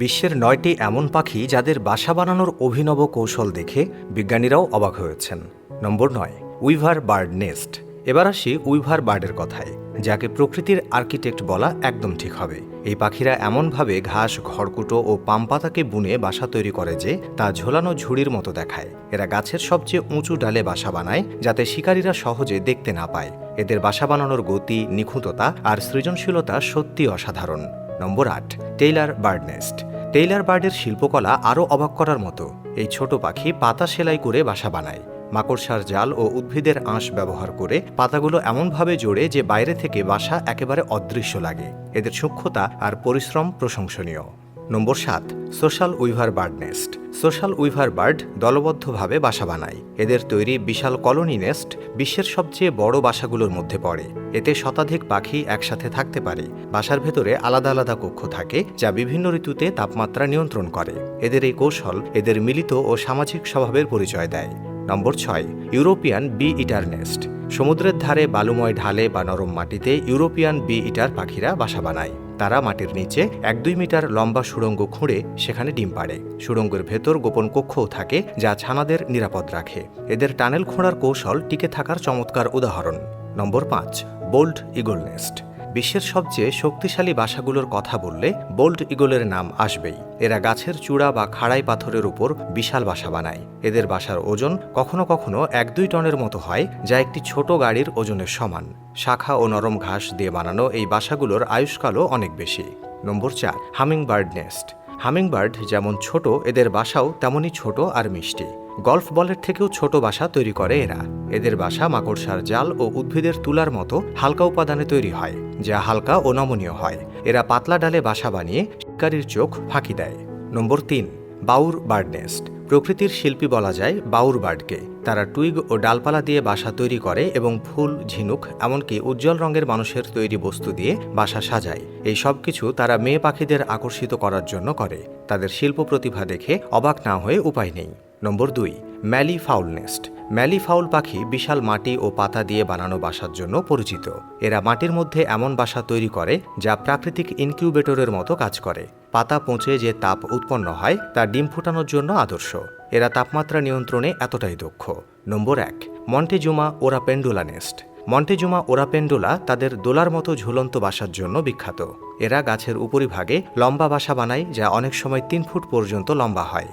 বিশ্বের নয়টি এমন পাখি যাদের বাসা বানানোর অভিনব কৌশল দেখে বিজ্ঞানীরাও অবাক হয়েছেন। নম্বর নয়, উইভার বার্ড নেস্ট। এবার আসি উইভার বার্ডের কথায়, যাকে প্রকৃতির আর্কিটেক্ট বলা একদম ঠিক হবে। এই পাখিরা এমনভাবে ঘাস খড়কুটো ও পামপাতাকে বুনে বাসা তৈরি করে যে তা ঝোলানো ঝুড়ির মতো দেখায়। এরা গাছের সবচেয়ে উঁচু ডালে বাসা বানায়, যাতে শিকারীরা সহজে দেখতে না পায়। এদের বাসা বানানোর গতি, নিখুঁততা আর সৃজনশীলতা সত্যি অসাধারণ। নম্বর আট, টেইলার বার্ডনেস্ট টেইলার বার্ডের শিল্পকলা আরও অবাক করার মতো। এই ছোট পাখি পাতা সেলাই করে বাসা বানায়। মাকড়সার জাল ও উদ্ভিদের আঁশ ব্যবহার করে পাতাগুলো এমনভাবে জোড়ে যে বাইরে থেকে বাসা একেবারে অদৃশ্য লাগে। এদের সূক্ষ্মতা আর পরিশ্রম প্রশংসনীয়। নম্বর সাত, social weaver bird nest. Social weaver bird দলবদ্ধভাবে বাসা বানায়। এদের তৈরি বিশাল কলোনি নেস্ট বিশ্বের সবচেয়ে বড় বাসাগুলোর মধ্যে পড়ে। এতে শতাধিক পাখি একসাথে থাকতে পারে। বাসার ভেতরে আলাদা আলাদা কক্ষ থাকে, যা বিভিন্ন ঋতুতে তাপমাত্রা নিয়ন্ত্রণ করে। এদের এই কৌশল এদের মিলিত ও সামাজিক স্বভাবের পরিচয় দেয়। নম্বর ছয়, ইউরোপিয়ান বি ইটার নেস্ট। সমুদ্রের ধারে বালুময় ঢালে বা নরম মাটিতে ইউরোপিয়ান বি ইটার পাখিরা বাসা বানায়। তারা মাটির নিচে এক দুই মিটার লম্বা সুড়ঙ্গ খুঁড়ে সেখানে ডিম পাড়ে। সুড়ঙ্গের ভেতর গোপন কক্ষও থাকে যা ছানাদের নিরাপদ রাখে। এদের টানেল খোঁড়ার কৌশল টিকে থাকার চমৎকার উদাহরণ। নম্বর পাঁচ বোল্ড ইগল নেস্ট। বিশ্বের সবচেয়ে শক্তিশালী বাসাগুলোর কথা বললে বোল্ড ইগলের নাম আসবেই। এরা গাছের চূড়া বা খাড়াই পাথরের উপর বিশাল বাসা বানায়। এদের বাসার ওজন কখনো কখনো এক দুই টনের মতো হয়, যা একটি ছোট গাড়ির ওজনের সমান। শাখা ও নরম ঘাস দিয়ে বানানো এই বাসাগুলোর আয়ুষ্কালও অনেক বেশি। নম্বর চার, হামিংবার্ড নেস্ট। হামিংবার্ড যেমন ছোট, এদের বাসাও তেমনই ছোট আর মিষ্টি। গল্ফ বলের থেকেও ছোট বাসা তৈরি করে এরা। এদের বাসা মাকড়সার জাল ও উদ্ভিদের তুলার মতো হালকা উপাদানে তৈরি হয়, যা হালকা ও নমনীয় হয়। এরা পাতলা ডালে বাসা বানিয়ে শিকারীর চোখ ফাঁকি দেয়। নম্বর তিন, বাউর বার্ডনেস্ট প্রকৃতির শিল্পী বলা যায় বাউর বার্ডকে। তারা টুইগ ও ডালপালা দিয়ে বাসা তৈরি করে এবং ফুল, ঝিনুক, এমনকি উজ্জ্বল রঙের মানুষের তৈরি বস্তু দিয়ে বাসা সাজায়। এই সব কিছু তারা মেয়ে পাখিদের আকর্ষিত করার জন্য করে। তাদের শিল্প প্রতিভা দেখে অবাক না হয়ে উপায় নেই। নম্বর দুই, mallee fowl nest. Mallee fowl পাখি বিশাল মাটি ও পাতা দিয়ে বানানো বাসার জন্য পরিচিত। এরা মাটির মধ্যে এমন বাসা তৈরি করে যা প্রাকৃতিক ইনকিউবেটরের মতো কাজ করে। পাতা পচে যে তাপ উৎপন্ন হয়, তা ডিম ফুটানোর জন্য আদর্শ। এরা তাপমাত্রা নিয়ন্ত্রণে এতটাই দক্ষ। নম্বর এক, মন্টেজুমা ওরা পেন্ডুলা নেস্ট। মন্টেজুমা ওরাপেন্ডুলা তাদের দোলার মতো ঝুলন্ত বাসার জন্য বিখ্যাত। এরা গাছের উপরিভাগে লম্বা বাসা বানায় যা অনেক সময় তিন ফুট পর্যন্ত লম্বা হয়।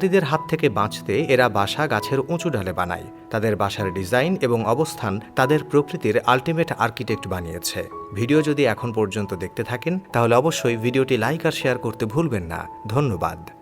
হাতিদের হাত থেকে বাঁচতে এরা বাসা গাছের উঁচু ডালে বানায়। তাদের বাসার ডিজাইন এবং অবস্থান তাদের প্রকৃতির আলটিমেট আর্কিটেক্ট বানিয়েছে। ভিডিও যদি এখন পর্যন্ত দেখতে থাকেন, তাহলে অবশ্যই ভিডিওটি লাইক আর শেয়ার করতে ভুলবেন না। ধন্যবাদ।